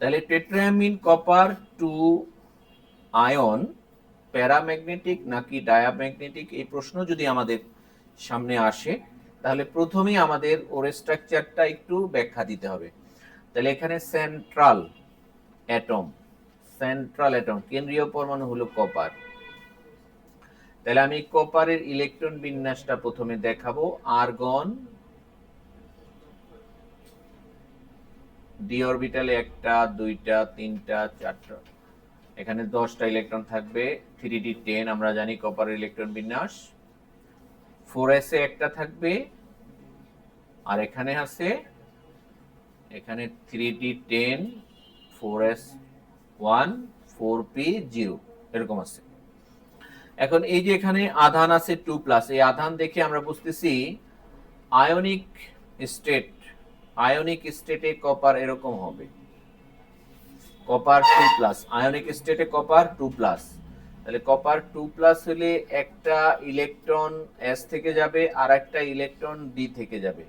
তাহলে tetrammine, copper two ion, paramagnetic নাকি diamagnetic, এই প্রশ্ন যদি আমাদের সামনে আসে, তাহলে প্রথমেই আমাদের ওর স্ট্রাকচারটা একটু ব্যাখ্যা দিতে হবে। তাহলে এখানে সেন্ট্রাল অ্যাটম সেন্ট্রাল অ্যাটম কেন্দ্রীয় পরমাণু হলো কপার। তাহলে আমি কপারের ইলেকট্রন বিন্যাসটা প্রথমে দেখাবো আর্গন ডি অরবিটালে একটা, দুইটা, তিনটা, চারটা। এখানে দশটা ইলেকট্রন থাকবে। থ্রি ডি টেন আমরা জানি কপার ইলেকট্রন বিন্যাস। ফোর এস একটা থাকবে। আর এখানে আছে, এখানে three D ten four S one four P zero এরকম আছে। এখন এই যে এখানে আধান আছে টু প্লাস এই আধান দেখে আমরা বুঝতেছি আয়নিক স্টেট আয়নিক স্টেটে কপার এরকম হবে। কপার টু প্লাস আয়নিক স্টেটে কপার টু প্লাস তাহলে কপার টু প্লাস হলে একটা ইলেকট্রন এস থেকে যাবে আর একটা ইলেকট্রন ডি থেকে যাবে।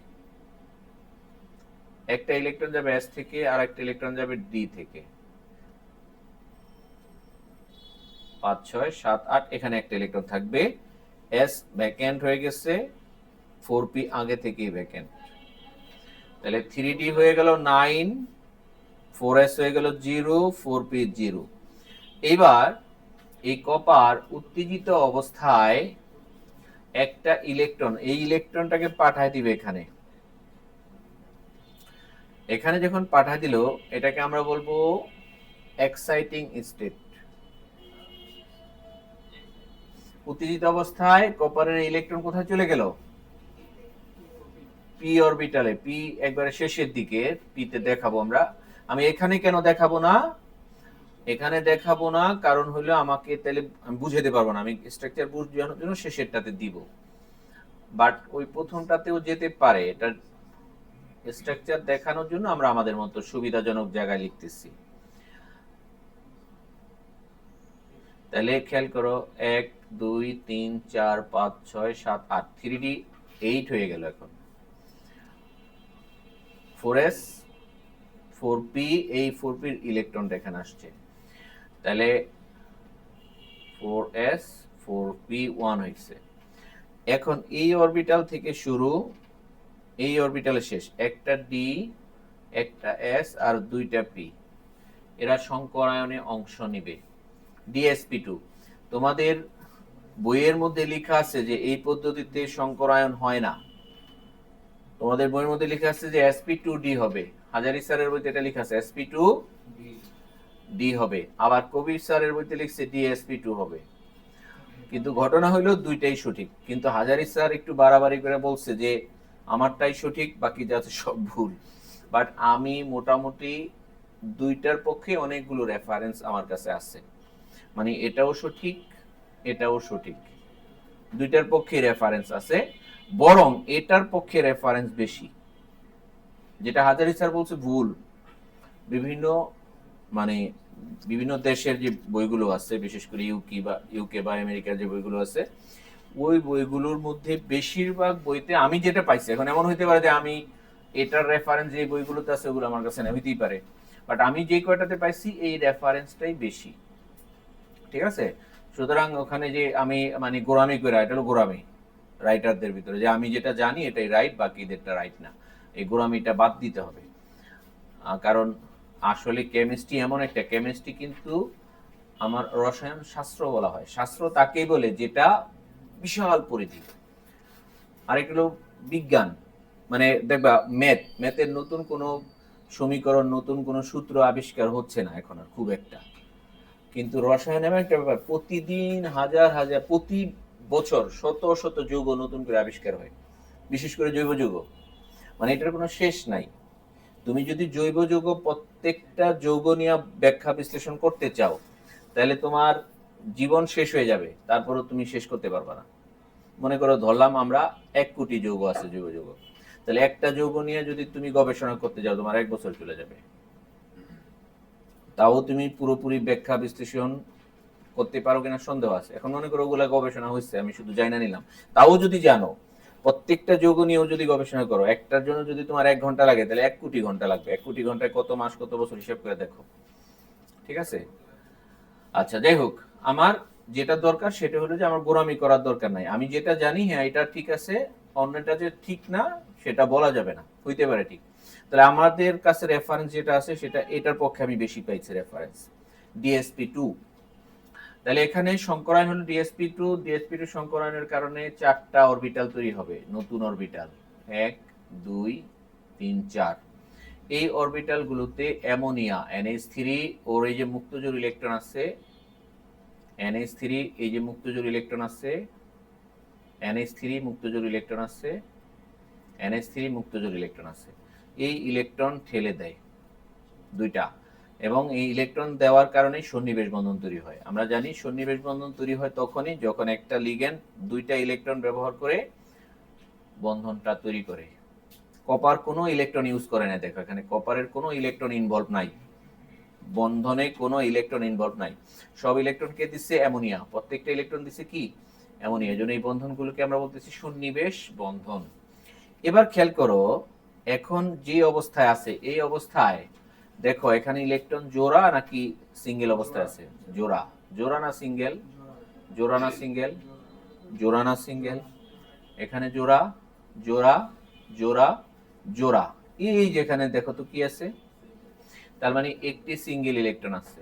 একটা ইলেকট্রন যাবে এস থেকে আর একটা ইলেকট্রন যাবে ডি থেকে। পাঁচ, ছয়, সাত, আট, এখানে একটা ইলেকট্রন থাকবে। এস ভ্যাকেন্ট হয়ে গেছে। ফোর পি আগে থেকেই ভ্যাকেন্ট তাহলে থ্রি ডি হয়ে গেল নাইন ফোর এস হয়ে গেল জিরো ফোর পি জিরো এবার এই কপার উত্তেজিত অবস্থায় একটা ইলেকট্রন এই ইলেকট্রনটাকে পাঠায় দিবে এখানে। এখানে যখন পাঠায় দিল, এটাকে আমরা বলব এক্সাইটিং স্টেট উত্তেজিত অবস্থায় কপারের ইলেকট্রন কোথায় চলে গেল? পি অরবিটালে পি একবারে শেষের দিকে পিতে দেখাবো আমরা। আমি এখানে কেন দেখাবো না? এখানে দেখাবো না, কারণ হলো আমাকে তাহলে বুঝাতে পারব না। আমি স্ট্রাকচার বুঝানোর জন্য শেষেরটাতে দিব। বাট ওই প্রথমটাতেও যেতে পারে, এটা স্ট্রাকচার দেখানোর জন্য আমরা আমাদের মতো সুবিধাজনক জায়গায় লিখতেছি। তাহলে খেয়াল করো, এক, দুই, তিন, চার, পাঁচ, ছয়, সাত, আট থ্রি ডি এইট হয়ে গেল এখন। ফোর এস, ফোর পি, এই ফোর পির ইলেকট্রনটা এখানে আসছে। তাহলে four S, four P one হয়েছে। এখন এই অরবিটাল থেকে শুরু, এই অরবিটালে শেষ, একটা ডি, একটা এস আর দুইটা পি। এরা সংকরায়নে অংশ নিবে। DSP two. তোমাদের বইয়ের মধ্যে লেখা আছে যে এই পদ্ধতিতে সংকরায়ন হয় না। তোমাদের বইয়ের মধ্যে লেখা আছে যে এসপি টু ডি হবে। হাজারি স্যারের বইতে এটা লেখা আছে এসপি টু ডি হবে। আবার কবির স্যারের বইতে লিখছে ডিএসপি টু হবে। কিন্তু ঘটনা হলো দুইটাই সঠিক। কিন্তু হাজারি স্যার একটু বাড়াবাড়ি করে বলছে যে, আমারটাই সঠিক, বাকি যা সব ভুল। বাট আমি মোটামুটি দুইটার পক্ষে অনেকগুলো রেফারেন্স আমার কাছে আছে। মানে এটাও সঠিক এটাও সঠিক। দুইটার পক্ষে রেফারেন্স আছে। বরং এটার পক্ষে রেফারেন্স বেশি। যেটা হাজারি স্যার বলছে, ভুল। বিভিন্ন মানে বিভিন্ন দেশের যে বইগুলো আছে, বিশেষ করে ইউকি বা ইউকে বা আমেরিকার যে বইগুলো আছে, ওই বইগুলোর মধ্যে বেশিরভাগ বইতে আমি যেটা পাইছি, এখন এমন হইতে পারে যে আমি এটার রেফারেন্স যে বইগুলোতে আছে, ওগুলো আমার কাছে না হইতেই পারে। বাট আমি যে কয়টাতে পাইছি, এই রেফারেন্সটাই বেশি। ঠিক আছে? সুতরাং ওখানে যে আমি মানে গোরামি করে এটা হলো গোরামি রাইটারদের ভিতরে যে আমি যেটা জানি এটাই রাইট বাকিদেরটা রাইট না। এই গোরামিটা বাদ দিতে হবে। কারণ আসলে কেমিস্ট্রি এমন একটা কেমিস্ট্রি কিন্তু আমার রসায়ন শাস্ত্র বলা হয়। শাস্ত্র তাকেই বলে যেটা বিশাল পরিধি। আরেকটা হলো বিজ্ঞান। মানে দেখবা ম্যাথ ম্যাথের নতুন কোনো সমীকরণ, নতুন কোনো সূত্র আবিষ্কার হচ্ছে না এখন আর, খুব একটা। কিন্তু রসায়ন এমন একটা ব্যাপার, প্রতিদিন হাজার হাজার, প্রতি বছর, শত শত যৌগ নতুন করে আবিষ্কার হয়। বিশেষ করে জৈব যৌগ। মানে এটার কোনো শেষ নাই। তুমি যদি জৈব যৌগ প্রত্যেকটা যৌগ নিয়ে ব্যাখ্যা বিশ্লেষণ করতে চাও, তাহলে তোমার জীবন শেষ হয়ে যাবে। তারপরও তুমি শেষ করতে পারবে না। মনে করো ধরলাম আমরা এক কোটি যৌগ আছে জৈব যৌগ। তাহলে একটা যৌগ নিয়ে যদি তুমি গবেষণা করতে যাও, তোমার এক বছর চলে যাবে। তাও তুমি পুরোপুরি ব্যাখ্যা বিশ্লেষণ করতে পারো কিনা সন্দেহ আছে। এখন মনে করো ওগুলা গবেষণা হয়েছে আমি শুধু জানা নিলাম। তাও যদি জানো, প্রত্যেকটা যৌগ নিয়েও যদি গবেষণা করো, একটার জন্য যদি তোমার এক ঘণ্টা লাগে, তাহলে এক কোটি ঘণ্টা লাগবে। এক কোটি ঘন্টায় কত মাস, কত বছর হিসাব করে দেখো। ঠিক আছে? আচ্ছা যাই হোক, আমার যেটা দরকার সেটা হলো যে আমার গোরামি করার দরকার নাই। আমি যেটা জানি হ্যাঁ এটা ঠিক আছে, অন্যটা যে ঠিক না, সেটা বলা যাবে না। হইতে পারে ঠিক। তাহলে আমাদের কাছে রেফারেন্স যেটা আছে, সেটা এটার পক্ষে আমি বেশি পাইছি রেফারেন্স ডিএসপি টু তাহলে এখানে সংকরায়ন হলো ডিএসপি টু ডিএসপি টু সংকরায়নের কারণে চারটা অরবিটাল তৈরি হবে, নতুন অরবিটাল এক, দুই, তিন, চার। এই অরবিটাল গুলোতে অ্যামোনিয়া এনএইচ থ্রি ওর এই যে মুক্তজোর ইলেকট্রন আছে এনএইচ থ্রি এই যে মুক্তজোর ইলেকট্রন আছে এনএইচ থ্রি মুক্তজোর ইলেকট্রন আছে এনএইচ থ্রি মুক্তজোর ইলেকট্রন আছে। এই ইলেকট্রন ঠেলে দেয়। দুইটা। এবং এই ইলেকট্রন দেওয়ার কারণে সন্নিবেশ বন্ধন তৈরি হয়। আমরা জানি সন্নিবেশ বন্ধন তৈরি হয় তখনই যখন একটা লিগেন্ড দুইটা ইলেকট্রন ব্যবহার করে বন্ধনটা তৈরি করে। কপার কোনো ইলেকট্রন ইউজ করে না, দেখো, এখানে কপারের কোনো ইলেকট্রন ইনভলভ নাই। বন্ধনে কোনো ইলেকট্রন ইনভলভ নাই। সব ইলেকট্রন কে দিচ্ছে অ্যামোনিয়া। প্রত্যেকটা ইলেকট্রন দিচ্ছে কি? অ্যামোনিয়া। জন্য এই বন্ধনগুলোকে আমরা বলতেছি সন্নিবেশ বন্ধন। এবার খেয়াল করো, এখন যে অবস্থায় আছে, এই অবস্থায় দেখো, এখানে ইলেকট্রন জোড়া নাকি সিঙ্গেল অবস্থায় আছে? জোড়া। জোড়া না সিঙ্গেল? জোড়া না সিঙ্গেল? জোড়া না সিঙ্গেল? এখানে জোড়া জোড়া জোড়া জোড়া। এই যেখানে দেখো তো কি আছে? তার মানে একটি সিঙ্গেল ইলেকট্রন আছে।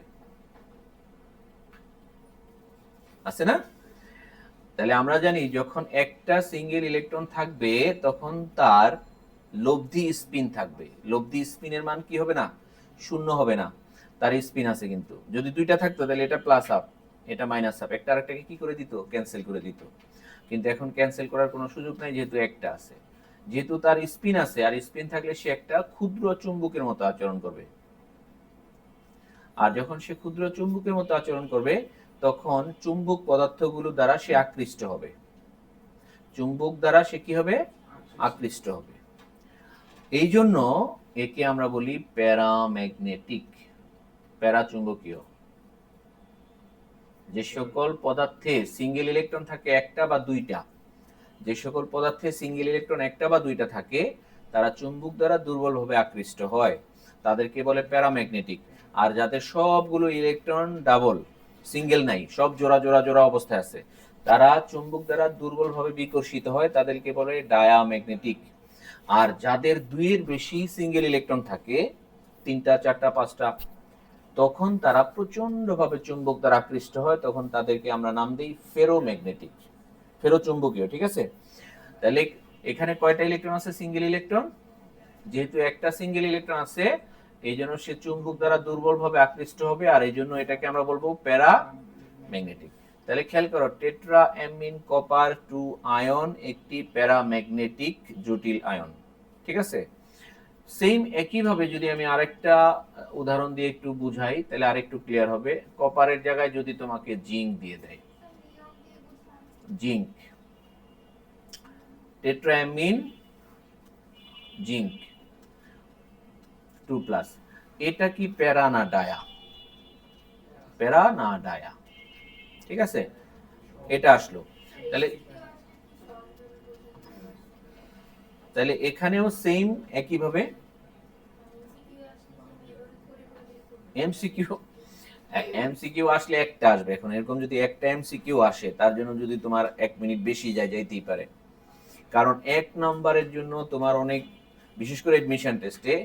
আছে না? তাহলে আমরা জানি যখন একটা সিঙ্গেল ইলেকট্রন থাকবে, তখন তার লব্ধি স্পিন থাকবে। লব্ধি স্পিনের মান কি হবে না? শূন্য হবে না। তার স্পিন আছে কিন্তু। যদি দুইটা থাকতো, তাহলে এটা প্লাস আপ এটা মাইনাস আপ একটা আরেকটাকে কি করে দিত? ক্যান্সেল করে দিত। কিন্তু এখন ক্যান্সেল করার কোনো সুযোগ নাই, যেহেতু একটা আছে। যেহেতু তার স্পিন আছে, আর স্পিন থাকলে সে একটা ক্ষুদ্র চুম্বকের মতো আচরণ করবে। আর যখন সে ক্ষুদ্র চুম্বকের মতো আচরণ করবে, তখন চুম্বক পদার্থগুলো দ্বারা সে আকৃষ্ট হবে। চুম্বক দ্বারা সে কি হবে? আকৃষ্ট হবে। এই জন্য একে আমরা বলি প্যারাম্যাগনেটিক, প্যারাচুম্বকীয়। যে সকল পদার্থে সিঙ্গেল ইলেকট্রন থাকে একটা বা দুইটা, যে সকল পদার্থে সিঙ্গেল ইলেকট্রন একটা বা দুইটা থাকে, তারা চুম্বক দ্বারা দুর্বলভাবে আকৃষ্ট হয়। তাদেরকে বলে প্যারাম্যাগনেটিক। আর যাদের সবগুলো ইলেকট্রন ডাবল, সিঙ্গেল নাই, সব জোড়া জোড়া জোড়া অবস্থায় আছে, তারা চুম্বক দ্বারা দুর্বলভাবে বিকর্ষিত হয়, তাদেরকে বলে ডায়াম্যাগনেটিক। আর যাদের দুইয়ের বেশি সিঙ্গেল ইলেকট্রন থাকে, তিনটা, চারটা, পাঁচটা, তখন তারা প্রচন্ডভাবে চুম্বক দ্বারা আকৃষ্ট হয়, তখন তাদেরকে আমরা নাম দিই ফেরোম্যাগনেটিক। ফেরো চুম্বকীয় ঠিক আছে? তাহলে এখানে কয়টা ইলেকট্রন আছে? সিঙ্গেল ইলেকট্রন যেহেতু একটা সিঙ্গেল ইলেকট্রন আছে, এই জন্য সে চুম্বক দ্বারা দুর্বলভাবে আকৃষ্ট হবে, আর এই জন্য এটাকে আমরা বলব প্যারা ম্যাগনেটিক তাহলে খেয়াল করো tetra amine copper two ion একটি প্যারাম্যাগনেটিক জটিল আয়ন। ঠিক আছে? সেম একইভাবে যদি আমি আরেকটা উদাহরণ দিয়ে একটু বুঝাই, তাহলে আরেকটু ক্লিয়ার হবে। কপারের জায়গায় যদি তোমাকে জিঙ্ক দিয়ে দেয়, zinc tetraammine zinc two plus এটা কি প্যারা না ডায়া প্যারা না ডায়া ঠিক আছে? এটা আসলো। তাহলে তাহলে এখানেও সেম একইভাবে? এমসিকিউ এমসিকিউ আসলে একটা আসবে এখন। এরকম যদি একটা এমসিকিউ আসে, তার জন্য যদি তোমার এক মিনিট বেশি যায়, যাইতেই পারে। কারণ এক নাম্বারের জন্য তোমার অনেক, বিশেষ করে এডমিশন টেস্টে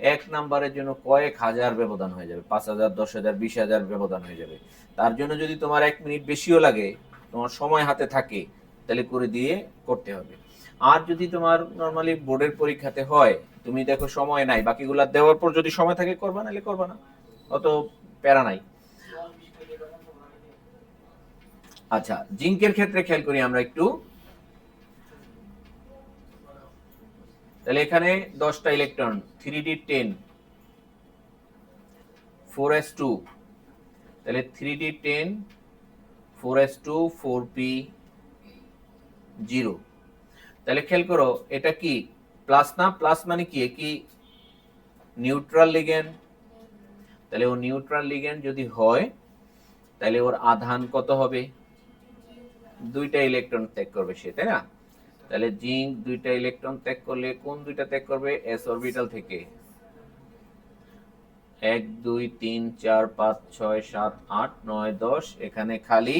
এক নাম্বারের জন্য কয়েক হাজার ব্যবধান হয়ে যাবে। পাঁচ হাজার, দশ হাজার, বিশ হাজার ব্যবধান হয়ে যাবে। তার জন্য যদি তোমার এক মিনিট বেশিও লাগে, তোমার সময় হাতে থাকে, তাহলে করে দিয়ে করতে হবে। আর যদি তোমার নর্মালি বোর্ডের পরীক্ষাতে হয়, তুমি দেখো সময় নাই, বাকিগুলা দেওয়ার পর যদি সময় থাকে করবা, নাহলে করবা না। অত প্যারা নাই। আচ্ছা জিঙ্কের ক্ষেত্রে খেয়াল করি আমরা একটু। তাহলে এখানে দশটা electron three D ten four S two তাহলে three D ten four S two four P zero তাহলে খেয়াল করো, এটা কি? প্লাস না প্লাস মানে কি? কি নিউট্রাল লিগেন্ড তাহলে ও নিউট্রাল লিগেন্ড যদি হয়, তাহলে ওর আধান কত হবে? দুইটা ইলেকট্রন ত্যাগ করবে সে, তাই না? তাহলে জিঙ্ক দুইটা ইলেকট্রন ত্যাগ করলে কোন দুইটা ত্যাগ করবে? এস অরবিটাল থেকে। এক, দুই, তিন, চার, পাঁচ, ছয়, সাত, আট, নয়, দশ, এখানে খালি।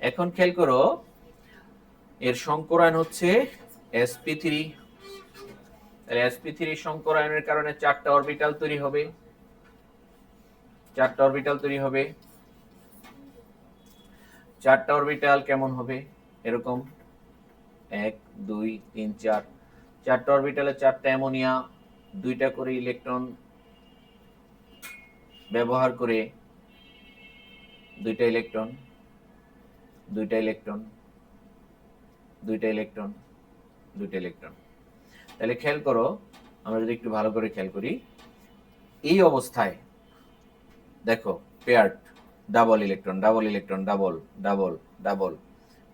এখন খেয়াল করো এর সংকরায়ন হচ্ছে sp3 থ্রি তাহলে sp3 থ্রি সংকরায়নের কারণে চারটা অরবিটাল তৈরি হবে। চারটা অরবিটাল তৈরি হবে। চারটা অরবিটাল কেমন হবে? এরকম। এক, দুই, তিন, চার। চারটা অরবিটালে চারটা অ্যামোনিয়া, দুইটা করে ইলেকট্রন ব্যবহার করে দুইটা ইলেকট্রন দুইটা ইলেকট্রন। দুইটা ইলেকট্রন দুইটা ইলেকট্রন তাহলে খেয়াল করো, আমরা যদি একটু ভালো করে খেয়াল করি, এই অবস্থায় দেখো paired double electron double electron double double double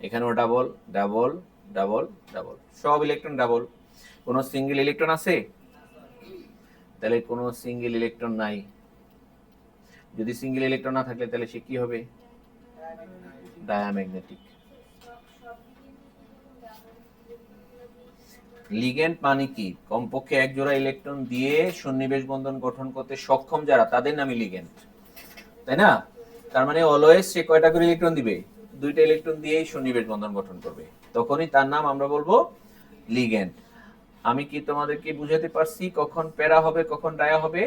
এখানেও ডাবল ডাবল ডাবল ডাবল সব ইলেকট্রন ডাবল কোনো সিঙ্গেল ইলেকট্রন আছে? তাহলে কোনো সিঙ্গেল ইলেকট্রন নাই। যদি সিঙ্গেল ইলেকট্রন না থাকলে তাহলে সে কি হবে? ডায়াম্যাগনেটিক লিগেন্ড মানে কি? কমপক্ষে এক জোড়া ইলেকট্রন দিয়ে সন্নিবেশ বন্ধন গঠন করতে সক্ষম যারা, তাদের নামই লিগেন্ড। তাই না? তার মানে অলওয়েজ সে কয়টা করে ইলেকট্রন দিবে? দুইটা ইলেকট্রন দিয়েই সন্নিবেশ বন্ধন গঠন করবে। তখনই তার নাম আমরা বলব লিগেন্ড। আমি কি তোমাদেরকে বুঝাতে পারছি কখন প্যারা হবে, কখন ডায়া হবে?